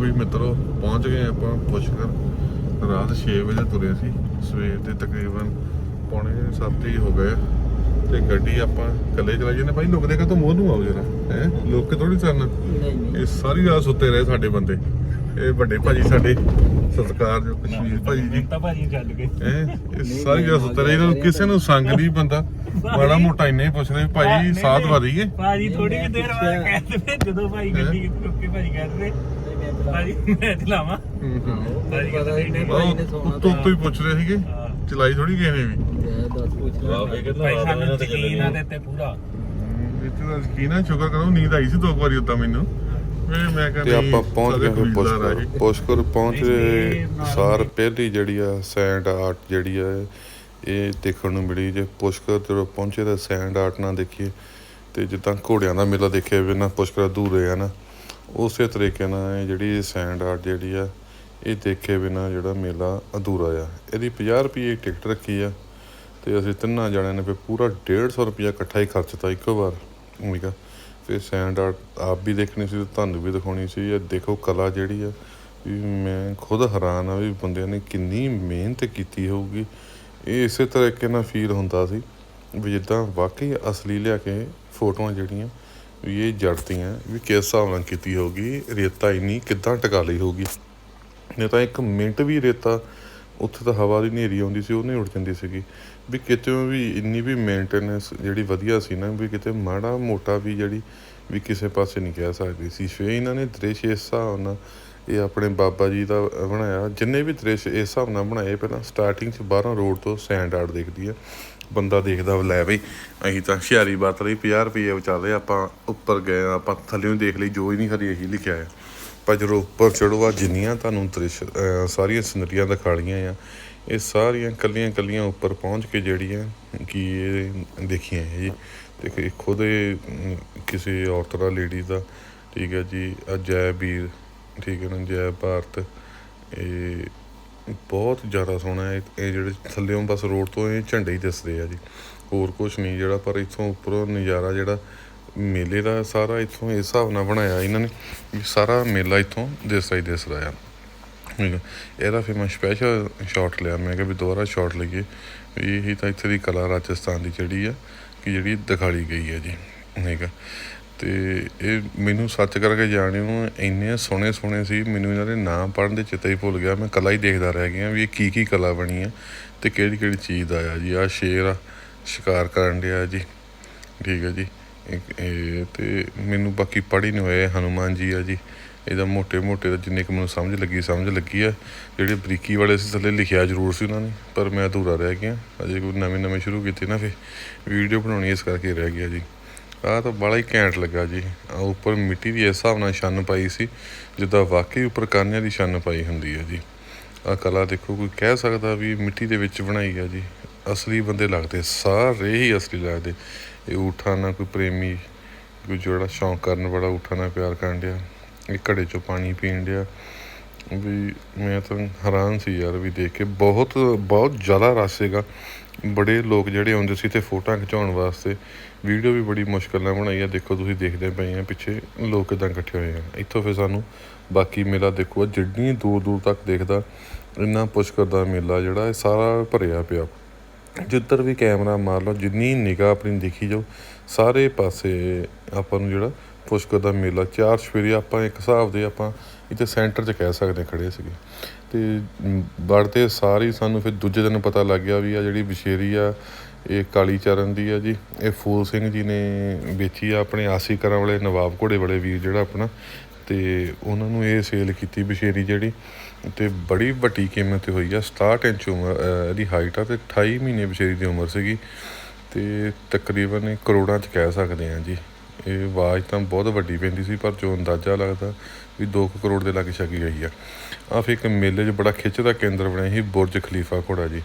ਵੀ ਮਿੱਤਰੋ ਪਹੁੰਚ ਗਏ ਆਪਾਂ ਪੁਸ਼ਕਰ। ਰਾਤ 6 ਵਜੇ ਤੁਰੇ ਸੀ। ਸਵੇਰ ਦੇ ਤਕਰੀਬਨ ਪੌਣੇ 7 ਹੀ ਹੋ ਗਏ। ਤੇ ਗੱਡੀ ਆਪਾਂ ਇਕੱਲੇ ਚਲਾਈ ਜਾਂਦੇ। ਭਾਈ ਲੋਕ ਦੇਖਾ ਤਾਂ ਮੋਹ ਨੂੰ ਆਓ ਜਰਾ। ਹੈ? ਲੋਕ ਥੋੜੀ ਚੜਨ ਨਹੀਂ ਨਹੀਂ। ਇਹ ਸਾਰੀ ਰਾਤ ਸੁੱਤੇ ਰਹੇ ਸਾਡੇ ਬੰਦੇ। ਇਹ ਵੱਡੇ ਭਾਜੀ ਸਾਡੇ ਸਤਿਕਾਰ ਜੋ ਕਸ਼ਮੀਰ ਭਾਜੀ ਜੀ। ਤਾਂ ਭਾਜੀ ਕੇ। ਹੈਂ? ਇਹ ਸਾਰੀ ਰਾਤ ਸੁੱਤੇ ਰਹੇ। ਇਹਨਾਂ ਨੂੰ ਕਿਸੇ ਨੂੰ ਸੰਗ ਨਹੀਂ ਬੰਦਾ। ਮਾੜਾ ਮੋਟਾ ਇੰਨਾ ਹੀ ਪੁੱਛਦੇ ਭਾਈ ਸਾਥ ਵਾਦੀਏ ਭਾਜੀ ਥੋੜੀ ਕਿ ਦੇਰ ਬਾਅਦ ਕਹਿੰਦੇ ਜਦੋਂ ਭਾਈ ਗੱਡੀ ਰੁੱਕ ਕੇ ਭਾਜੀ ਕਹਿੰਦੇ ਭਾਜੀ ਮੈਂ ਚਲਾਵਾਂ ਭਾਜੀ ਪਤਾ ਹੀ ਨਹੀਂ ਭਾਈ ਨੇ ਸੋਨਾ ਉੱਤੋਂ ਉੱਤੋਂ ਹੀ ਪੁੱਛ ਰਹੇ ਸੀਗੇ ਚਲਾਈ ਥੋੜੀ ਕਿਸੇ ਨੇ ਵੀ। ਦੱਸ ਪੁੱਛ ਲੈ ਭਾਈ ਸਾਨੂੰ ਯਕੀਨ ਆ ਤੇ ਤੇ ਪੂਰਾ। ਵਿੱਚ ਦਾ ਯਕੀਨ ਆ ਸ਼ੁਕਰ ਕਰੋ ਨੀਂਦ ਆਈ ਸੀ ਦੋ ਕੁ ਵਾਰੀ ਉਦਾਂ ਮੈਨੂੰ। ਮੈਂ ਮੈਂ ਕਹਿੰਦਾ ਤੇ ਆਪਾਂ ਪਹੁੰਚ ਗਏ ਫਿਰ ਪੁਸ਼ਕਰ। ਪੁਸ਼ਕਰ ਪਹੁੰਚੇ ਸਾਰ ਪਹਿਲੀ ਜਿਹੜੀ ਆ ਸੈਂਡ ਆਰਟ ਜਿਹੜੀ ਆ ਇਹ ਦੇਖਣ ਨੂੰ ਮਿਲੀ। ਜੇ ਪੁਸ਼ਕਰ ਜਦੋਂ ਪਹੁੰਚੇ ਤਾਂ ਸੈਂਡ ਆਰਟ ਨਾ ਦੇਖੀਏ। ਤੇ ਜਿੱਦਾਂ ਘੋੜਿਆਂ ਦਾ ਮੇਲਾ ਦੇਖਿਆ ਵੀ ਨਾ ਪੁਸ਼ਕਰ ਅਧੂਰੇ ਆ ਨਾ। ਉਸੇ ਤਰੀਕੇ ਨਾਲ ਇਹ ਜਿਹੜੀ ਸੈਂਡ ਆਰਟ ਜਿਹੜੀ ਆ, ਇਹ ਦੇਖੇ ਬਿਨਾ ਜਿਹੜਾ ਮੇਲਾ ਅਧੂਰਾ ਆ। ਇਹਦੀ 50 ਰੁਪਏ ਟਿਕਟ ਰੱਖੀ ਆ ਤੇ ਅਸੀਂ ਤਿੰਨਾਂ ਜਣਿਆਂ ਨੇ ਫਿਰ ਪੂਰਾ 150 ਰੁਪਇਆ ਇਕੱਠਾ ਹੀ ਖਰਚਤਾ ਇੱਕੋ ਵਾਰ ਠੀਕ ਫਿਰ ਸੈਂਡ ਆਰਟ ਆਪ ਵੀ ਦੇਖਣੀ ਸੀ ਤੇ ਤੁਹਾਨੂੰ ਵੀ ਦਿਖਾਉਣੀ ਸੀ। ਇਹ ਦੇਖੋ ਕਲਾ ਜਿਹੜੀ ਆ, ਵੀ ਮੈਂ ਖੁਦ ਹੈਰਾਨ ਆ ਵੀ ਬੰਦਿਆਂ ਨੇ ਕਿੰਨੀ ਮਿਹਨਤ ਕੀਤੀ ਹੋਊਗੀ। ਇਹ ਇਸੇ ਤਰੀਕੇ ਨਾਲ ਫੀਲ ਹੁੰਦਾ ਸੀ ਵੀ ਜਿੱਦਾਂ ਵਾਕਈ ਅਸਲੀ ਲਿਆ ਕੇ ਫੋਟੋਆਂ ਜਿਹੜੀਆਂ ਵੀ ਇਹ ਜੜਤੀਆਂ ਵੀ ਕਿਸ ਹਿਸਾਬ ਨਾਲ ਕੀਤੀ ਹੋਊਗੀ, ਰੇਤਾ ਇੰਨੀ ਕਿੱਦਾਂ ਟਕਾ ਲਈ ਹੋਊਗੀ? ਨਹੀਂ ਤਾਂ ਇੱਕ ਮਿੰਟ ਵੀ ਰੇਤਾ ਉੱਥੇ ਤਾਂ ਹਵਾ ਦੀ ਹਨੇਰੀ ਆਉਂਦੀ ਸੀ ਉਹ ਨਹੀਂ ਉੱਡ ਜਾਂਦੀ ਸੀਗੀ। ਵੀ ਕਿਤੇ ਵੀ ਇੰਨੀ ਵੀ ਮੇਨਟੇਨੈਂਸ ਜਿਹੜੀ ਵਧੀਆ ਸੀ ਨਾ, ਵੀ ਕਿਤੇ ਮਾੜਾ ਮੋਟਾ ਵੀ ਜਿਹੜੀ ਵੀ ਕਿਸੇ ਪਾਸੇ ਨਹੀਂ ਕਹਿ ਸਕਦੀ ਸੀ। ਫੇ ਇਹਨਾਂ ਨੇ ਦ੍ਰਿਸ਼ ਇਸ ਹਿਸਾਬ ਨਾਲ ਇਹ ਆਪਣੇ ਬਾਬਾ ਜੀ ਦਾ ਬਣਾਇਆ, ਜਿੰਨੇ ਵੀ ਦ੍ਰਿਸ਼ ਇਸ ਹਿਸਾਬ ਨਾਲ ਬਣਾਏ, ਪਹਿਲਾਂ ਸਟਾਰਟਿੰਗ 'ਚ ਬਾਹਰੋਂ ਰੋਡ ਤੋਂ ਸੈਂਡ ਆਰਟ ਦੇਖਦੀ ਆ। ਬੰਦਾ ਦੇਖਦਾ ਲੈ ਬਈ, ਅਸੀਂ ਤਾਂ ਹੁਸ਼ਿਆਰੀ ਬਾਤ ਲਈ 50 ਰੁਪਏ ਵਿਚਾਲੇ ਆਪਾਂ ਉੱਪਰ ਗਏ ਆਪਾਂ ਥੱਲੇੋਂ ਦੇਖ ਲਈ, ਜੋ ਹੀ ਨਹੀਂ ਹਰੀ ਇਹੀ ਲਿਖਿਆ ਆ। ਪਰ ਜਦੋਂ ਉੱਪਰ ਚੜੋ ਆ ਜਿੰਨੀਆਂ ਤੁਹਾਨੂੰ ਦ੍ਰਿਸ਼ ਸਾਰੀਆਂ ਸਿਨਰੀਆਂ ਦਿਖਾਲੀਆਂ ਆ, ਇਹ ਸਾਰੀਆਂ ਕੱਲੀਆਂ ਕੱਲੀਆਂ ਉੱਪਰ ਪਹੁੰਚ ਕੇ ਜਿਹੜੀਆਂ ਕਿ ਇਹ ਦੇਖੀਆਂ ਇਹ ਜੀ। ਦੇਖੋ, ਇਹ ਖੁਦ ਕਿਸੇ ਔਰਤ ਦਾ ਲੇਡੀ ਦਾ, ਠੀਕ ਹੈ ਜੀ ਆ ਜੈ ਵੀਰ, ਠੀਕ ਹੈ ਨਾ, ਜੈ ਭਾਰਤ, ਇਹ ਬਹੁਤ ਜ਼ਿਆਦਾ ਸੋਹਣਾ ਹੈ। ਇਹ ਜਿਹੜੇ ਥੱਲੇੋਂ ਬਸ ਰੋਡ ਤੋਂ ਇਹ ਝੰਡੇ ਹੀ ਦਿਸਦੇ ਆ ਜੀ। ਹੋਰ ਕੁਝ ਨਹੀਂ ਜਿਹੜਾ, ਪਰ ਇੱਥੋਂ ਉੱਪਰੋਂ ਨਜ਼ਾਰਾ ਜਿਹੜਾ ਮੇਲੇ ਦਾ ਸਾਰਾ ਇੱਥੋਂ ਇਸ ਹਿਸਾਬ ਨਾਲ ਬਣਾਇਆ ਇਹਨਾਂ ਨੇ ਵੀ ਸਾਰਾ ਮੇਲਾ ਇੱਥੋਂ ਦਿਸਦਾ ਹੀ ਦਿਸਦਾ ਆ। ਠੀਕ ਹੈ। ਇਹਦਾ ਫਿਰ ਮੈਂ ਸਪੈਸ਼ਲ ਸ਼ਾਟ ਲਿਆ। ਮੈਂ ਕਿਹਾ ਵੀ ਦੁਬਾਰਾ ਸ਼ਾਟ ਲਈਏ। ਵੀ ਇਹੀ ਤਾਂ ਇੱਥੇ ਦੀ ਕਲਾ ਰਾਜਸਥਾਨ ਦੀ ਜਿਹੜੀ ਆ, ਕਿ ਜਿਹੜੀ ਦਿਖਾਲੀ ਗਈ ਹੈ ਜੀ। ਠੀਕ ਹੈ ਤੇ ਇਹ ਮੈਨੂੰ ਸੱਚ ਕਰਕੇ ਜਾਣੇ ਨੂੰ ਇੰਨੇ ਸੋਹਣੇ ਸੋਹਣੇ ਸੀ, ਮੈਨੂੰ ਇਹਨਾਂ ਦੇ ਨਾਂ ਪੜਨ ਦੇ ਚੇਤਾ ਹੀ ਭੁੱਲ ਗਿਆ। ਮੈਂ ਕਲਾ ਹੀ ਦੇਖਦਾ ਰਹਿ ਗਿਆ ਵੀ ਇਹ ਕੀ ਕੀ ਕਲਾ ਬਣੀ ਆ ਤੇ ਕਿਹੜੀ ਕਿਹੜੀ ਚੀਜ਼ ਆਇਆ ਜੀ। ਆ ਸ਼ੇਰ ਆ, ਸ਼ਿਕਾਰ ਕਰਨ ਡਿਆ ਜੀ। ਠੀਕ ਹੈ ਜੀ। ਇਹ ਤੇ ਮੈਨੂੰ ਬਾਕੀ ਪੜ੍ਹ ਹੀ ਨਹੀਂ ਹੋਇਆ ਹਨੂਮਾਨ ਜੀ ਆ ਜੀ। ਇਹਦਾ ਮੋਟੇ ਮੋਟੇ ਦਾ ਜਿੰਨੇ ਕੁ ਮੈਨੂੰ ਸਮਝ ਲੱਗੀ ਸਮਝ ਲੱਗੀ ਆ। ਜਿਹੜੇ ਬਰੀਕੀ ਵਾਲੇ ਸੀ, ਥੱਲੇ ਲਿਖਿਆ ਜ਼ਰੂਰ ਸੀ ਉਹਨਾਂ ਨੇ, ਪਰ ਮੈਂ ਅਧੂਰਾ ਰਹਿ ਗਿਆ। ਅਜੇ ਕੋਈ ਨਵੇਂ ਨਵੇਂ ਸ਼ੁਰੂ ਕੀਤੇ ਨਾ ਫੇ ਵੀਡੀਓ ਬਣਾਉਣੀ ਇਸ ਕਰਕੇ ਰਹਿ ਗਿਆ ਜੀ। ਆਹ ਤਾਂ ਬੜਾ ਹੀ ਘੈਂਟ ਲੱਗਾ ਜੀ। ਆ ਉੱਪਰ ਮਿੱਟੀ ਦੀ ਇਸ ਹਿਸਾਬ ਨਾਲ ਛੰਨ ਪਾਈ ਸੀ, ਜਿੱਦਾਂ ਵਾਕਈ ਉੱਪਰ ਕਾਨਿਆਂ ਦੀ ਛੰਨ ਪਾਈ ਹੁੰਦੀ ਹੈ ਜੀ। ਆ ਕਲਾ ਦੇਖੋ, ਕੋਈ ਕਹਿ ਸਕਦਾ ਵੀ ਮਿੱਟੀ ਦੇ ਵਿੱਚ ਬਣਾਈ ਆ ਜੀ। ਅਸਲੀ ਬੰਦੇ ਲੱਗਦੇ, ਸਾਰੇ ਹੀ ਅਸਲੀ ਲੱਗਦੇ। ਇਹ ਊਠਾਂ ਨਾਲ ਕੋਈ ਪ੍ਰੇਮੀ, ਕੋਈ ਜਿਹੜਾ ਸ਼ੌਂਕ ਕਰਨ ਵਾਲਾ ਊਠਾਂ ਨਾਲ ਪਿਆਰ ਕਰਨ ਡਿਆ, ਇਹ ਘੜੇ ਚੋਂ ਪਾਣੀ ਪੀਣ ਡਿਆ। ਵੀ ਮੈਂ ਤਾਂ ਹੈਰਾਨ ਸੀ ਯਾਰ ਵੀ ਦੇਖ ਕੇ ਬਹੁਤ ਬਹੁਤ ਜ਼ਿਆਦਾ ਰਸ਼ ਸੀਗਾ। ਬੜੇ ਲੋਕ ਜਿਹੜੇ ਆਉਂਦੇ ਸੀ ਤੇ ਫੋਟੋਆਂ ਖਿਚਾਉਣ ਵਾਸਤੇ। ਵੀਡੀਓ ਵੀ ਬੜੀ ਮੁਸ਼ਕਲ ਨਾਲ ਬਣਾਈ ਆ। ਦੇਖੋ ਤੁਸੀਂ ਦੇਖਦੇ ਪਏ ਆ, ਪਿੱਛੇ ਲੋਕ ਕਿਦਾਂ ਇਕੱਠੇ ਹੋਏ ਆ। ਇੱਥੋਂ ਫਿਰ ਸਾਨੂੰ ਬਾਕੀ ਮੇਲਾ ਦੇਖੋ ਜਿੰਨੀ ਦੂਰ ਦੂਰ ਤੱਕ ਦੇਖਦਾ, ਇੰਨਾ ਪੁਸ਼ਕਰ ਦਾ ਮੇਲਾ ਜਿਹੜਾ ਇਹ ਸਾਰਾ ਭਰਿਆ ਪਿਆ। ਜਿੱਧਰ ਵੀ ਕੈਮਰਾ ਮਾਰ ਲਓ, ਜਿੰਨੀ ਨਿਗਾਹ ਆਪਣੀ ਦੇਖੀ ਜਾਓ, ਸਾਰੇ ਪਾਸੇ ਆਪਾਂ ਨੂੰ ਜਿਹੜਾ ਪੁਸ਼ਕਰ ਦਾ ਮੇਲਾ ਚਾਰ ਸਵੇਰੇ ਆਪਾਂ ਇੱਕ ਹਿਸਾਬ ਦੇ ਆਪਾਂ ਇੱਥੇ ਸੈਂਟਰ 'ਚ ਕਹਿ ਸਕਦੇ ਹਾਂ ਖੜੇ ਸੀਗੇ। ਤੇ ਮ, ਵੜਦੇ ਸਾਰੀ ਸਾਨੂੰ ਫਿਰ ਦੂਜੇ ਦਿਨ ਪਤਾ ਲੱਗ ਗਿਆ ਵੀ ਆ ਜਿਹੜੀ ਵਿਸ਼ੇਰੀ ਆ ਇਹ ਕਾਲੀ ਚਰਨ ਦੀ ਆ ਜੀ ਇਹ ਫੂਲ ਸਿੰਘ ਜੀ ਨੇ ਵੇਚੀ ਆ ਆਪਣੇ ਆਸੀ ਕਰਾਂ ਵਾਲੇ ਨਵਾਬ ਘੋੜੇ ਵਾਲੇ ਵੀਰ ਜਿਹੜਾ ਆਪਣਾ ਤੇ ਉਹਨਾਂ ਨੂੰ ਇਹ ਸੇਲ ਕੀਤੀ ਬਸ਼ੇਰੀ ਜਿਹੜੀ ਤੇ ਬੜੀ ਵੱਡੀ ਕੀਮਤ ਤੇ ਹੋਈ ਆ 67 ਇੰਚ ਉਮਰ ਇਹਦੀ ਹਾਈਟ ਆ ਤੇ 28 ਮਹੀਨੇ ਬਸ਼ੇਰੀ ਦੀ ਉਮਰ ਸੀਗੀ ਤੇ ਤਕਰੀਬਨ ਇਹ ਕਰੋੜਾਂ ਚ ਕਹਿ ਸਕਦੇ ਆ ਜੀ। ਇਹ ਆਵਾਜ਼ ਤਾਂ ਬਹੁਤ ਵੱਡੀ ਪੈਂਦੀ ਸੀ, ਪਰ ਜੋ ਅੰਦਾਜ਼ਾ ਲੱਗਦਾ ਵੀ 2 ਕਰੋੜ ਦੇ ਲਾਗੇ ਛਾਗੇ ਗਈ ਆ। ਆ ਫਿਰ ਇੱਕ ਮੇਲੇ 'ਚ ਬੜਾ ਖਿੱਚ ਦਾ ਕੇਂਦਰ ਬਣਿਆ ਸੀ, ਬੁਰਜ ਖਲੀਫਾ ਘੋੜਾ ਜੀ।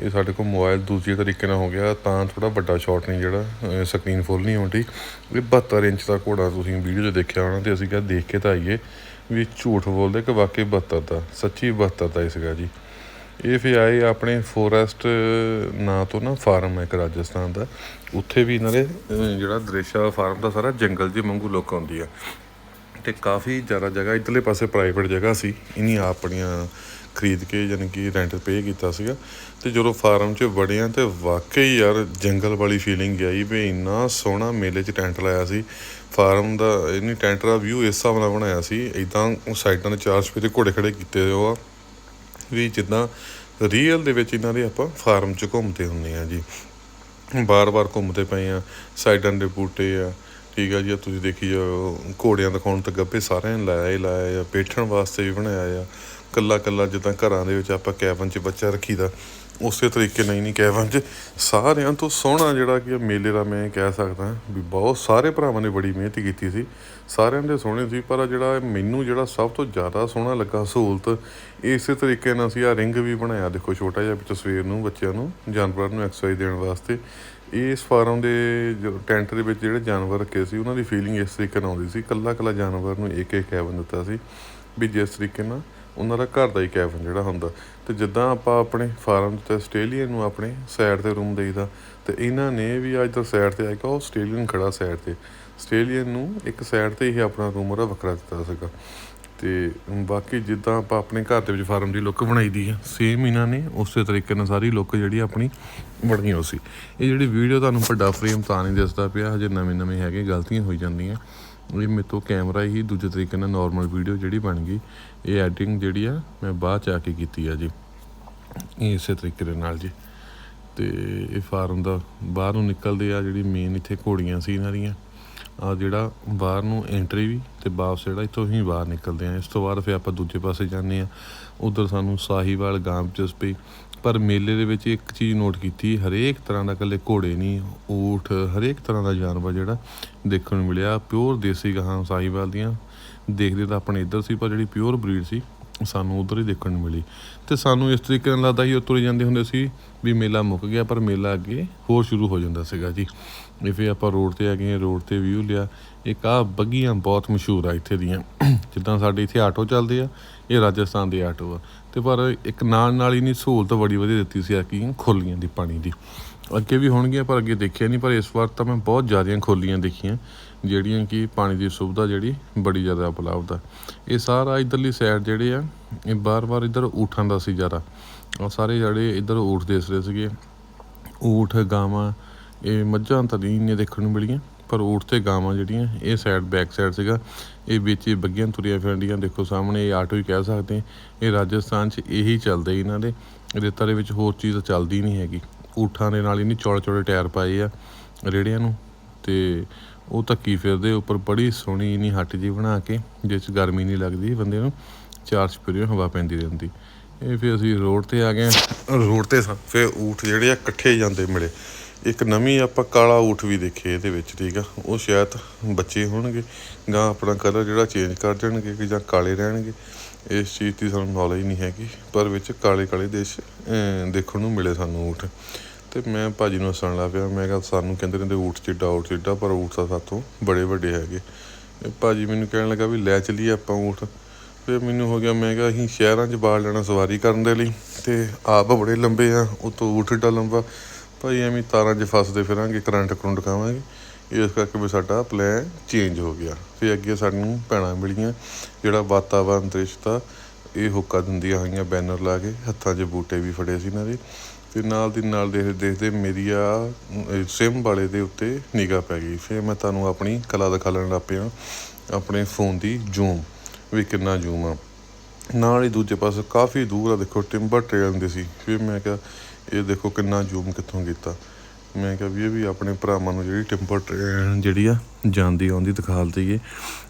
ਇਹ ਸਾਡੇ ਕੋਲ ਮੋਬਾਈਲ ਦੂਜੇ ਤਰੀਕੇ ਨਾਲ ਹੋ ਗਿਆ, ਤਾਂ ਥੋੜਾ ਵੱਡਾ ਸ਼ਾਟ ਨਹੀਂ ਜਿਹੜਾ ਸਕਰੀਨ ਫੁੱਲ ਨਹੀਂ ਆਉਂਦੀ। ਇਹ 72 ਇੰਚ ਦਾ ਘੋੜਾ ਤੁਸੀਂ ਵੀਡੀਓ 'ਚ ਦੇਖਿਆ ਹੋਣਾ ਤੇ ਅਸੀਂ ਕਿਹਾ ਦੇਖ ਕੇ ਤਾਂ ਆਈਏ ਵੀ ਝੂਠ ਬੋਲਦੇ ਕਿ ਵਾਕਈ 72 ਦਾ, ਸੱਚੀ 72 ਦਾ ਹੀ ਸੀਗਾ ਜੀ। ਇਹ ਫਿਰ ਆਏ ਆਪਣੇ ਫੋਰੈਸਟ ਨਾਂ ਤੋਂ ਨਾ ਫਾਰਮ ਹੈ ਇੱਕ ਰਾਜਸਥਾਨ ਦਾ। ਉੱਥੇ ਵੀ ਇਹਨਾਂ ਦੇ ਜਿਹੜਾ ਦ੍ਰਿਸ਼ਾ ਫਾਰਮ ਦਾ ਸਾਰਾ ਜੰਗਲ ਜਿਹੇ ਵਾਂਗੂ ਲੋਕ ਆਉਂਦੀ ਆ। ਤੇ ਕਾਫੀ ਜ਼ਿਆਦਾ ਜਗ੍ਹਾ, ਇਧਰਲੇ ਪਾਸੇ ਪ੍ਰਾਈਵੇਟ ਜਗ੍ਹਾ ਸੀ। ਇਨੀ ਆਪਣੀਆਂ ਖਰੀਦ ਕੇ ਯਾਨੀ ਕਿ ਰੈਂਟ ਪੇ ਕੀਤਾ ਸੀਗਾ। ਤੇ ਜਦੋਂ ਫਾਰਮ 'ਚ ਵੜਿਆ ਤੇ ਵਾਕਈ ਯਾਰ ਜੰਗਲ ਵਾਲੀ ਫੀਲਿੰਗ ਆਈ ਵੀ ਇੰਨਾ ਸੋਹਣਾ ਮੇਲੇ 'ਚ ਟੈਂਟ ਲਾਇਆ ਸੀ। ਫਾਰਮ ਦਾ ਇਨੀ ਟੈਂਟ ਦਾ ਵਿਊ ਇਸ ਹਿਸਾਬ ਨਾਲ ਬਣਾਇਆ ਸੀ। ਇਦਾਂ ਸਾਈਡਾਂ ਦੇ ਚਾਰ ਸਪੇ ਤੇ ਘੋੜੇ ਖੜੇ ਕੀਤੇ ਹੋਏ ਆ। ਵੀ ਜਿੱਦਾਂ ਰੀਅਲ ਦੇ ਵਿੱਚ ਇਹਨਾਂ ਦੇ ਆਪਾਂ ਫਾਰਮ 'ਚ ਘੁੰਮਦੇ ਹੁੰਦੇ ਆ ਜੀ। ਬਾਰ-ਬਾਰ ਘੁੰਮਦੇ ਪਏ ਆ ਸਾਈਡਾਂ ਦੇ ਬੂਟੇ ਆ, ਠੀਕ ਆ ਜੀ ਤੁਸੀਂ ਦੇਖੀ ਜਾਓ, ਘੋੜਿਆਂ ਦਿਖਾਉਣ ਤੇ ਗੱਭੇ ਸਾਰਿਆਂ ਨੇ ਲਾਇਆ ਹੀ ਲਾਇਆ ਆ, ਬੈਠਣ ਵਾਸਤੇ ਵੀ ਬਣਾਇਆ ਆ। ਕੱਲਾ ਕੱਲਾ ਜਿੱਦਾਂ ਘਰਾਂ ਦੇ ਵਿੱਚ ਆਪਾਂ ਕੈਬਨ 'ਚ ਬੱਚਾ ਰੱਖੀਦਾ ਉਸੇ ਤਰੀਕੇ ਨਾਲ ਹੀ ਨਹੀਂ ਕੈਬਨ 'ਚ ਸਾਰਿਆਂ ਤੋਂ ਸੋਹਣਾ ਜਿਹੜਾ ਕਿ ਮੇਲੇ ਦਾ ਮੈਂ ਕਹਿ ਸਕਦਾ ਵੀ ਬਹੁਤ ਸਾਰੇ ਭਰਾਵਾਂ ਨੇ ਬੜੀ ਮਿਹਨਤ ਕੀਤੀ ਸੀ। ਸਾਰਿਆਂ ਦੇ ਸੋਹਣੇ ਸੀ, ਪਰ ਜਿਹੜਾ ਮੈਨੂੰ ਜਿਹੜਾ ਸਭ ਤੋਂ ਜ਼ਿਆਦਾ ਸੋਹਣਾ ਲੱਗਾ ਸਹੂਲਤ, ਇਸੇ ਤਰੀਕੇ ਨਾਲ ਸੀ ਆ ਰਿੰਗ ਵੀ ਬਣਾਇਆ। ਦੇਖੋ, ਛੋਟਾ ਜਿਹਾ ਵਿੱਚ ਸਵੇਰ ਨੂੰ ਬੱਚਿਆਂ ਨੂੰ, ਜਾਨਵਰਾਂ ਨੂੰ ਐਕਸਰਸਾਈਜ਼ ਦੇਣ ਵਾਸਤੇ। ਇਸ ਫਾਰਮ ਦੇ ਜੋ ਟੈਂਟ ਦੇ ਵਿੱਚ ਜਿਹੜੇ ਜਾਨਵਰ ਰੱਖੇ ਸੀ, ਉਹਨਾਂ ਦੀ ਫੀਲਿੰਗ ਇਸ ਤਰੀਕੇ ਨਾਲ ਆਉਂਦੀ ਸੀ। ਕੱਲਾ ਕੱਲਾ ਜਾਨਵਰ ਨੂੰ ਇੱਕ ਇੱਕ ਕੈਬਨ ਦਿੱਤਾ ਸੀ ਵੀ ਜਿਸ ਤਰੀਕੇ ਨਾਲ ਉਹਨਾਂ ਦਾ ਘਰ ਦਾ ਹੀ ਕੈਬਨ ਜਿਹੜਾ ਹੁੰਦਾ। ਤੇ ਜਿੱਦਾਂ ਆਪਾਂ ਆਪਣੇ ਫਾਰਮ ਤੇ ਆਸਟ੍ਰੇਲੀਅਨ ਨੂੰ ਆਪਣੇ ਸਾਈਡ ਤੇ ਰੂਮ ਦੇਈਦਾ, ਤੇ ਇਹਨਾਂ ਨੇ ਵੀ ਅੱਜ ਤੱਕ ਸਾਈਡ ਤੇ ਆਇਆ ਉਹ ਆਸਟ੍ਰੇਲੀਅਨ ਖੜਾ ਸਾਈਡ ਤੇ। ਆਸਟ੍ਰੇਲੀਅਨ ਨੂੰ ਇੱਕ ਸਾਈਡ ਤੇ ਹੀ ਆਪਣਾ ਰੂਮ ਉਹਦਾ ਵੱਖਰਾ ਦਿੱਤਾ ਸੀਗਾ। ਤੇ ਬਾਕੀ ਜਿੱਦਾਂ ਆਪਾਂ ਆਪਣੇ ਘਰ ਦੇ ਵਿੱਚ ਫਾਰਮ ਦੀ ਲੁੱਕ ਬਣਾਈ ਦੀ ਆ ਸੇਮ ਇਹਨਾਂ ਨੇ ਉਸੇ ਤਰੀਕੇ ਨਾਲ ਸਾਰੀ ਲੁੱਕ ਜਿਹੜੀ ਆਪਣੀ ਬਣੀ ਹੋ ਸੀ। ਇਹ ਜਿਹੜੀ ਵੀਡੀਓ ਤੁਹਾਨੂੰ ਵੱਡਾ ਫਰੇਮ ਤਾਂ ਨਹੀਂ ਦਿਸਦਾ ਪਿਆ, ਹਜੇ ਨਵੇਂ ਨਵੇਂ ਹੈਗੇ, ਗਲਤੀਆਂ ਹੋਈ ਜਾਂਦੀਆਂ। ਇਹ ਮੇਰੇ ਤੋਂ ਕੈਮਰਾ ਹੀ ਦੂਜੇ ਤਰੀਕੇ ਨਾਲ ਨਾਰਮਲ ਵੀਡੀਓ ਜਿਹੜੀ ਬਣ ਗਈ, ਇਹ ਐਡੀਟਿੰਗ ਜਿਹੜੀ ਆ, ਮੈਂ ਬਾਅਦ ਚ ਆ ਕੇ ਕੀਤੀ ਆ ਜੀ। ਇਹ ਇਸੇ ਤਰੀਕੇ ਦੇ ਨਾਲ ਜੀ। ਤੇ ਇਹ ਫਾਰਮ ਦਾ ਬਾਹਰ ਨੂੰ ਨਿਕਲਦੇ ਆ ਜਿਹੜੀ ਮੇਨ ਇੱਥੇ ਘੋੜੀਆਂ ਸੀ ਇਹਨਾਂ ਦੀਆਂ ਆ ਜਿਹੜਾ ਬਾਹਰ ਨੂੰ ਐਂਟਰੀ ਵੀ ਤੇ ਵਾਪਸ ਜਿਹੜਾ ਇੱਥੋਂ ਹੀ ਬਾਹਰ ਨਿਕਲਦੇ ਆ। ਇਸ ਤੋਂ ਬਾਅਦ ਫਿਰ ਆਪਾਂ ਦੂਜੇ ਪਾਸੇ ਜਾਂਦੇ ਆ। ਉਧਰ ਸਾਨੂੰ ਸਾਹੀਵਾਲ, ਗਾਂਵ ਦਿਲਚਸਪੀ ਪਰ ਮੇਲੇ ਦੇ ਵਿੱਚ ਇੱਕ ਚੀਜ਼ ਨੋਟ ਕੀਤੀ, ਹਰੇਕ ਤਰ੍ਹਾਂ ਦਾ ਇਕੱਲੇ ਘੋੜੇ ਨਹੀਂ, ਊਠ, ਹਰੇਕ ਤਰ੍ਹਾਂ ਦਾ ਜਾਨਵਰ ਜਿਹੜਾ ਦੇਖਣ ਨੂੰ ਮਿਲਿਆ ਪਿਓਰ ਦੇਸੀ ਗਾਂ ਸਾਹੀਵਾਲ ਦੀਆਂ। ਦੇਖਦੇ ਤਾਂ ਆਪਣੇ ਇੱਧਰ ਸੀ, ਪਰ ਜਿਹੜੀ ਪਿਓਰ ਬਰੀਡ ਸੀ, ਸਾਨੂੰ ਉਧਰ ਹੀ ਦੇਖਣ ਨੂੰ ਮਿਲੀ। ਤੇ ਸਾਨੂੰ ਇਸ ਤਰੀਕੇ ਨਾਲ ਲੱਗਦਾ ਸੀ ਉਹ ਤੁਰੇ ਜਾਂਦੇ ਹੁੰਦੇ ਸੀ ਵੀ ਮੇਲਾ ਮੁੱਕ ਗਿਆ, ਪਰ ਮੇਲਾ ਅੱਗੇ ਹੋਰ ਸ਼ੁਰੂ ਹੋ ਜਾਂਦਾ ਸੀਗਾ ਜੀ। ਇਹ ਫਿਰ ਆਪਾਂ ਰੋਡ ਤੇ ਆ ਗਏ ਰੋਡ ਤੇ ਵਿਊ ਲਿਆ, ਇੱਕ ਆ ਬੱਗੀਆਂ ਬਹੁਤ ਮਸ਼ਹੂਰ ਆ ਇੱਥੇ ਦੀਆਂ। ਜਿੱਦਾਂ ਸਾਡੇ ਇੱਥੇ ਆਟੋ ਚੱਲਦੇ ਆ, ਇਹ ਰਾਜਸਥਾਨ ਦੇ ਆਟੋ ਆ। ਤੇ ਪਰ ਇੱਕ ਨਾਲ ਨਾਲ ਹੀ ਨਹੀਂ, ਸਹੂਲਤ ਬੜੀ ਵਧੀਆ ਦਿੱਤੀ ਸੀ ਆ ਕਿ ਖੋਲੀਆਂ ਦੀ ਪਾਣੀ ਦੀ। ਅੱਗੇ ਵੀ ਹੋਣਗੀਆਂ, ਪਰ ਅੱਗੇ ਦੇਖਿਆ ਨਹੀਂ, ਪਰ ਇਸ ਵਾਰ ਤਾਂ ਮੈਂ ਬਹੁਤ ਜ਼ਿਆਦੀਆਂ ਖੋਲੀਆਂ ਦੇਖੀਆਂ, ਜਿਹੜੀਆਂ ਕਿ ਪਾਣੀ ਦੀ ਸੁਵਿਧਾ ਜਿਹੜੀ ਬੜੀ ਜ਼ਿਆਦਾ ਉਪਲਬਧ ਆ। ਇਹ ਸਾਰਾ ਇਧਰਲੀ ਸਾਈਡ ਜਿਹੜੇ ਆ, ਇਹ ਬਾਰ-ਬਾਰ ਇਧਰ ਊਠਾਂ ਦਾ ਸੀ ਜ਼ਿਆਦਾ ਉਹ ਸਾਰੇ ਜਿਹੜੇ ਇਧਰ ਊਠ ਦੇਖ ਰਹੇ ਸੀਗੇ, ਊਠ, ਗਾਵਾਂ ਇਹ ਮੱਝਾਂ ਤਾਂ ਨਹੀਂ ਇੰਨੀਆਂ ਦੇਖਣ ਨੂੰ ਮਿਲੀਆਂ, ਪਰ ਊਠ ਤੇ ਗਾਵਾਂ ਜਿਹੜੀਆਂ, ਇਹ ਸਾਈਡ ਬੈਕ ਸਾਈਡ ਸੀਗਾ। ਇਹ ਵਿੱਚ ਹੀ ਬੱਗੀਆਂ ਤੁਰੀਆਂ ਫਿਰਦੀਆਂ, ਦੇਖੋ ਸਾਹਮਣੇ ਇਹ ਆਟੋ ਹੀ ਕਹਿ ਸਕਦੇ। ਇਹ ਰਾਜਸਥਾਨ 'ਚ ਇਹੀ ਚੱਲਦੇ ਇਹਨਾਂ ਦੇ। ਰੇਤਾ ਦੇ ਵਿੱਚ ਹੋਰ ਚੀਜ਼ ਚੱਲਦੀ ਨਹੀਂ ਹੈਗੀ। ਊਠਾਂ ਦੇ ਨਾਲ ਹੀ ਚੌੜੇ ਚੌੜੇ ਟਾਇਰ ਪਾਏ ਆ ਰੇੜਿਆਂ ਨੂੰ, ਤੇ ਉਹ ਧੱਕੀ ਫਿਰਦੇ ਉੱਪਰ ਬੜੀ ਸੋਹਣੀ ਨਹੀਂ ਹੱਟ ਜੀ ਬਣਾ ਕੇ ਜਿਸ 'ਚ ਗਰਮੀ ਨਹੀਂ ਲੱਗਦੀ ਬੰਦੇ ਨੂੰ, ਚਾਰ ਸਪੀਰੀਓ ਹਵਾ ਪੈਂਦੀ ਰਹਿੰਦੀ। ਇਹ ਫਿਰ ਅਸੀਂ ਰੋਡ ਤੇ ਆ ਗਏ ਰੋਡ ਤੇ ਸਾਂ, ਫਿਰ ਊਠ ਜਿਹੜੇ ਆ ਇਕੱਠੇ ਜਾਂਦੇ ਮਿਲੇ। ਇੱਕ ਨਵੀਂ ਆਪਾਂ ਕਾਲਾ ਊਠ ਵੀ ਦੇਖੇ ਇਹਦੇ ਵਿੱਚ, ਠੀਕ ਆ? ਉਹ ਸ਼ਾਇਦ ਬੱਚੇ ਹੋਣਗੇ ਗਾਂ ਆਪਣਾ ਕਲਰ ਜਿਹੜਾ ਚੇਂਜ ਕਰ ਦੇਣਗੇ ਕਿ ਜਾਂ ਕਾਲੇ ਰਹਿਣਗੇ। ਇਸ ਚੀਜ਼ ਦੀ ਸਾਨੂੰ ਨੌਲੇਜ ਨਹੀਂ ਹੈਗੀ, ਪਰ ਵਿੱਚ ਕਾਲੇ ਕਾਲੇ ਦੇਸ਼ ਦੇਖਣ ਨੂੰ ਮਿਲੇ ਸਾਨੂੰ ਊਠ। ਤੇ ਮੈਂ ਭਾਜੀ ਨੂੰ ਹੱਸਣ ਲੱਗ ਪਿਆ, ਮੈਂ ਕਿਹਾ ਸਾਨੂੰ ਕਹਿੰਦੇ ਰਹਿੰਦੇ ਊਠ ਚਿੱਡਾ ਊਠ ਚਿੱਡਾ ਪਰ ਊਠ ਤਾਂ ਸਾਤੋਂ ਬੜੇ ਵੱਡੇ ਹੈਗੇ। ਇਹ ਭਾਜੀ ਮੈਨੂੰ ਕਹਿਣ ਲੱਗਾ ਵੀ ਲੈ ਚਲੀਏ ਆਪਾਂ ਊਠ। ਫਿਰ ਮੈਨੂੰ ਹੋ ਗਿਆ, ਮੈਂ ਕਿਹਾ ਅਸੀਂ ਸ਼ਹਿਰਾਂ 'ਚ ਬਾਹਰ ਲੈਣਾ ਸਵਾਰੀ ਕਰਨ ਦੇ ਲਈ, ਤੇ ਆਪ ਬੜੇ ਲੰਬੇ ਆ, ਉਤੋਂ ਊਠ ਏਡਾ ਲੰਬਾ। ਭਾਈ ਐਵੇਂ ਤਾਰਾਂ 'ਚ ਫਸਦੇ ਫਿਰਾਂਗੇ, ਕਰੰਟ ਕਰੰਟ ਖਾਵਾਂਗੇ। ਇਸ ਕਰਕੇ ਵੀ ਸਾਡਾ ਪਲਾਨ ਚੇਂਜ ਹੋ ਗਿਆ। ਫਿਰ ਅੱਗੇ ਸਾਨੂੰ ਭੈਣਾਂ ਮਿਲੀਆਂ, ਜਿਹੜਾ ਵਾਤਾਵਰਨ ਦ੍ਰਿਸ਼ ਇਹ ਹੁੱਕਾ ਦਿੰਦੀਆਂ ਹੋਈਆਂ ਬੈਨਰ ਲਾ ਕੇ, ਹੱਥਾਂ 'ਚ ਬੂਟੇ ਵੀ ਫੜੇ ਸੀ ਇਹਨਾਂ ਦੇ। ਤੇ ਨਾਲ ਦੀ ਨਾਲ ਦੇਖਦੇ ਦੇਖਦੇ ਮੇਰੀ ਆ ਸਿਮ ਵਾਲੇ ਦੇ ਉੱਤੇ ਨਿਗਾਹ ਪੈ ਗਈ। ਫਿਰ ਮੈਂ ਤੁਹਾਨੂੰ ਆਪਣੀ ਕਲਾ ਦਿਖਾਉਣ ਲੱਗ ਪਿਆ, ਆਪਣੇ ਫੋਨ ਦੀ ਜ਼ੂਮ ਵੀ ਕਿੰਨਾ ਜ਼ੂਮ ਆ। ਨਾਲ ਹੀ ਦੂਜੇ ਪਾਸੇ ਕਾਫੀ ਦੂਰ ਆ, ਦੇਖੋ ਟਿੰਬਰ ਟ੍ਰੇਲ ਦੀ ਸੀ। ਫਿਰ ਮੈਂ ਕਿਹਾ, ਇਹ ਦੇਖੋ ਕਿੰਨਾ ਜ਼ੂਮ ਕਿੱਥੋਂ ਕੀਤਾ? ਮੈਂ ਕਿਹਾ, ਵੀ ਇਹ ਵੀ ਆਪਣੇ ਭਰਾਵਾਂ ਨੂੰ ਜਿਹੜੀ ਟਿੰਬਰ ਟ੍ਰੇਨ ਜਿਹੜੀ ਆ, ਜਾਂਦੀ ਆਉਂਦੀ ਦਿਖਾ ਦਈਏ।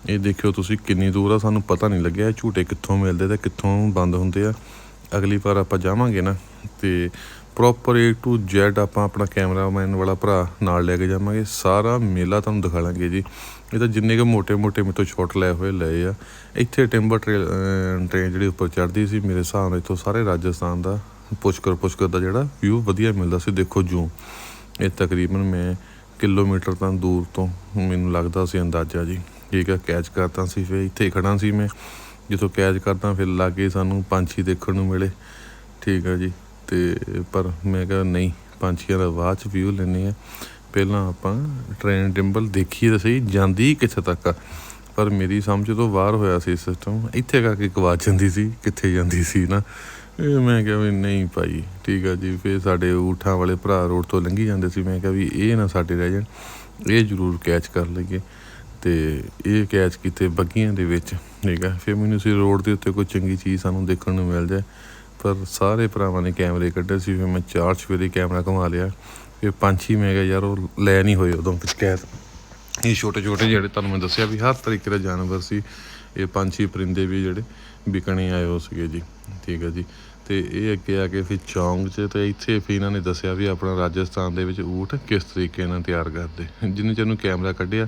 ਇਹ ਦੇਖਿਓ ਤੁਸੀਂ ਕਿੰਨੀ ਦੂਰ ਆ, ਸਾਨੂੰ ਪਤਾ ਨਹੀਂ ਲੱਗਿਆ ਝੂਟੇ ਕਿੱਥੋਂ ਮਿਲਦੇ ਤੇ ਕਿੱਥੋਂ ਬੰਦ ਹੁੰਦੇ ਆ। ਅਗਲੀ ਵਾਰ ਆਪਾਂ ਜਾਵਾਂਗੇ ਨਾ ਤੇ ਪ੍ਰੋਪਰ ਏ ਟੂ Z ਆਪਾਂ ਆਪਣਾ ਕੈਮਰਾਮੈਨ ਵਾਲਾ ਭਰਾ ਨਾਲ ਲੈ ਕੇ ਜਾਵਾਂਗੇ। ਸਾਰਾ ਮੇਲਾ ਤੁਹਾਨੂੰ ਦਿਖਾ ਲਾਂਗੇ ਜੀ। ਇਹ ਤਾਂ ਜਿੰਨੇ ਕੁ ਮੋਟੇ ਮੋਟੇ ਮੇਰੇ ਤੋਂ ਸ਼ਾਟ ਲਏ ਹੋਏ ਲਏ ਆ। ਇੱਥੇ ਟਿੰਬਰ ਟ੍ਰੇਨ ਜਿਹੜੀ ਉੱਪਰ ਚੜਦੀ ਸੀ, ਮੇਰੇ ਹਿਸਾਬ ਨਾਲ ਇੱਥੋਂ ਸਾਰੇ ਰਾਜਸਥਾਨ ਦਾ, ਪੁਸ਼ਕਰ ਪੁਸ਼ਕਰ ਦਾ ਜਿਹੜਾ ਵਿਊ ਵਧੀਆ ਮਿਲਦਾ ਸੀ। ਦੇਖੋ ਜੂ, ਇਹ ਤਕਰੀਬਨ ਮੈਂ ਕਿਲੋਮੀਟਰ ਤਾਂ ਦੂਰ ਤੋਂ ਮੈਨੂੰ ਲੱਗਦਾ ਸੀ ਅੰਦਾਜ਼ਾ ਜੀ। ਠੀਕ ਹੈ ਕੈਚ ਕਰਤਾ ਸੀ, ਫਿਰ ਇੱਥੇ ਖੜਾ ਸੀ ਮੈਂ। ਜਿੱਥੋਂ ਕੈਚ ਕਰਦਾ, ਫਿਰ ਲਾਗੇ ਸਾਨੂੰ ਪੰਛੀ ਦੇਖਣ ਨੂੰ ਮਿਲੇ। ਠੀਕ ਆ ਜੀ। ਅਤੇ ਪਰ ਮੈਂ ਕਿਹਾ ਨਹੀਂ ਪੰਛੀਆਂ ਦਾ ਬਾਅਦ ਚ ਵਿਊ ਲੈਂਦੇ ਆ ਪਹਿਲਾਂ ਆਪਾਂ ਟ੍ਰੇਨ ਟਿੰਬਲ ਦੇਖੀਏ ਤਾਂ ਸਹੀ, ਜਾਂਦੀ ਕਿੱਥੇ ਤੱਕ ਆ? ਪਰ ਮੇਰੀ ਸਮਝ ਤੋਂ ਬਾਹਰ ਹੋਇਆ ਸੀ ਸਿਸਟਮ ਇੱਥੇ ਕਾ ਕਰਕੇ ਗਵਾਚ ਜਾਂਦੀ ਸੀ, ਕਿੱਥੇ ਜਾਂਦੀ ਸੀ ਨਾ? ਇਹ ਮੈਂ ਕਿਹਾ ਵੀ ਨਹੀਂ ਭਾਈ, ਠੀਕ ਆ ਜੀ, ਫਿਰ ਸਾਡੇ ਊਠਾਂ ਵਾਲੇ ਭਰਾ ਰੋਡ ਤੋਂ ਲੰਘੀ ਜਾਂਦੇ ਸੀ, ਮੈਂ ਕਿਹਾ ਵੀ ਇਹ ਨਾ ਸਾਡੇ ਰਹਿ ਜਾਣ, ਇਹ ਜ਼ਰੂਰ ਕੈਚ ਕਰ ਲਈਏ। ਤੇ ਇਹ ਕੈਚ ਕੀਤੇ ਬੱਗੀਆਂ ਦੇ ਵਿੱਚ, ਠੀਕ ਆ? ਫਿਰ ਮੈਨੂੰ ਸੀ ਰੋਡ ਦੇ ਉੱਤੇ ਕੋਈ ਚੰਗੀ ਚੀਜ਼ ਸਾਨੂੰ ਦੇਖਣ ਨੂੰ ਮਿਲ ਜਾਏ। ਪਰ ਸਾਰੇ ਭਰਾਵਾਂ ਨੇ ਕੈਮਰੇ ਕੱਢੇ ਸੀ, ਫਿਰ ਮੈਂ ਚਾਰ ਚਵੇਰੇ ਕੈਮਰਾ ਘੁਮਾ ਲਿਆ। ਫਿਰ ਪੰਛੀ ਮੈਂ ਕਿਹਾ, ਯਾਰ, ਉਹ ਲੈ ਨਹੀਂ ਹੋਏ ਉਦੋਂ ਵਿੱਚ ਇਹ ਛੋਟੇ ਛੋਟੇ ਜਿਹੜੇ ਤੁਹਾਨੂੰ ਮੈਂ ਦੱਸਿਆ ਵੀ ਹਰ ਤਰੀਕੇ ਦਾ ਜਾਨਵਰ ਸੀ। ਇਹ ਪੰਛੀ ਪਰਿੰਦੇ ਵੀ ਜਿਹੜੇ ਵਿਕਣੇ ਆਏ ਹੋ ਸੀਗੇ ਜੀ, ਠੀਕ ਹੈ ਜੀ। ਤੇ ਇਹ ਅੱਗੇ ਆ ਕੇ ਫਿਰ ਚੌਂਕ 'ਚ ਤੇ ਇੱਥੇ ਫਿਰ ਇਹਨਾਂ ਨੇ ਦੱਸਿਆ ਵੀ ਆਪਣਾ ਰਾਜਸਥਾਨ ਦੇ ਵਿੱਚ ਊਠ ਕਿਸ ਤਰੀਕੇ ਨਾਲ ਤਿਆਰ ਕਰਦੇ। ਜਿੰਨੇ ਚਿਰ ਨੂੰ ਕੈਮਰਾ ਕੱਢਿਆ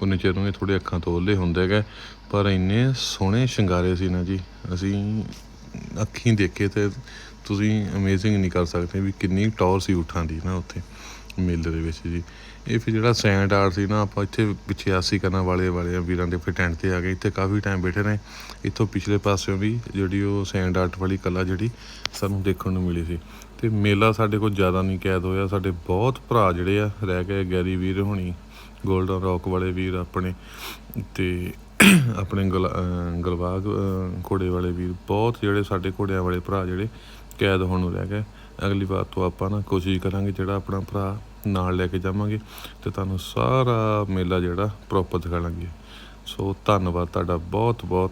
ਉਹਨੇ ਚਿਰ ਨੂੰ ਇਹ ਥੋੜੇ ਅੱਖਾਂ ਤੋਂ ਓਲੇ ਹੁੰਦੇ ਗਏ। ਪਰ ਇੰਨੇ ਸੋਹਣੇ ਸ਼ਿੰਗਾਰੇ ਸੀ ਨਾ ਜੀ, ਅਸੀਂ ਅੱਖੀਂ ਦੇਖੇ ਤੇ ਤੁਸੀਂ ਅਮੇਜ਼ਿੰਗ ਨਹੀਂ ਕਰ ਸਕਦੇ ਵੀ ਕਿੰਨੀ ਟੌਰ ਸੀ ਊਠਾਂ ਦੀ ਨਾ ਉੱਥੇ, ਮੇਲੇ ਦੇ ਵਿੱਚ ਜੀ। ਇਹ ਫਿਰ ਜਿਹੜਾ ਸੈਂਡ ਆਰਟ ਸੀ ਨਾ, ਆਪਾਂ ਇੱਥੇ ਪਿੱਛੇ ਆਸੀ ਕਰਨ ਵਾਲੇ ਵਾਲੇ ਵੀਰਾਂ ਦੇ, ਫਿਰ ਟੈਂਟ ਤੇ ਆ ਗਏ। ਇੱਥੇ ਕਾਫੀ ਟਾਈਮ ਬੈਠੇ ਰਹੇ ਇੱਥੋਂ ਪਿਛਲੇ ਪਾਸਿਓਂ ਵੀ ਜਿਹੜੀ ਉਹ ਸੈਂਡ ਆਰਟ ਵਾਲੀ ਕਲਾ ਜਿਹੜੀ ਸਾਨੂੰ ਦੇਖਣ ਨੂੰ ਮਿਲੀ ਸੀ। ਤੇ ਮੇਲਾ ਸਾਡੇ ਕੋਲ ਜ਼ਿਆਦਾ ਨਹੀਂ ਕੈਦ ਹੋਇਆ। ਸਾਡੇ ਬਹੁਤ ਭਰਾ ਜਿਹੜੇ ਆ, ਰਹਿ ਗਏ ਗੈਰੀ ਵੀਰ ਹੋਣੀ ਗੋਲਡਨ ਰੌਕ ਵਾਲੇ ਵੀਰ ਆਪਣੇ। ਤੇ ਆਪਣੇ ਗਲ- ਅਹ ਗਲਬਾਗ ਘੋੜੇ ਵਾਲੇ ਵੀਰ ਬਹੁਤ ਜਿਹੜੇ ਸਾਡੇ ਘੋੜਿਆਂ ਵਾਲੇ ਭਰਾ ਜਿਹੜੇ ਕੈਦ ਹੋਣ ਨੂੰ ਰਹਿ ਗਏ। ਅਗਲੀ ਵਾਰ ਤੋਂ ਆਪਾਂ ਨਾ ਕੋਸ਼ਿਸ਼ ਕਰਾਂਗੇ ਜਿਹੜਾ ਆਪਣਾ ਭਰਾ ਨਾਲ ਲੈ ਕੇ ਜਾਵਾਂਗੇ ਤੇ ਤੁਹਾਨੂੰ ਸਾਰਾ ਮੇਲਾ ਜਿਹੜਾ ਪ੍ਰੋਪਰ ਦਿਖਾਵਾਂਗੇ ਸੋ ਧੰਨਵਾਦ, ਤੁਹਾਡਾ ਬਹੁਤ ਬਹੁਤ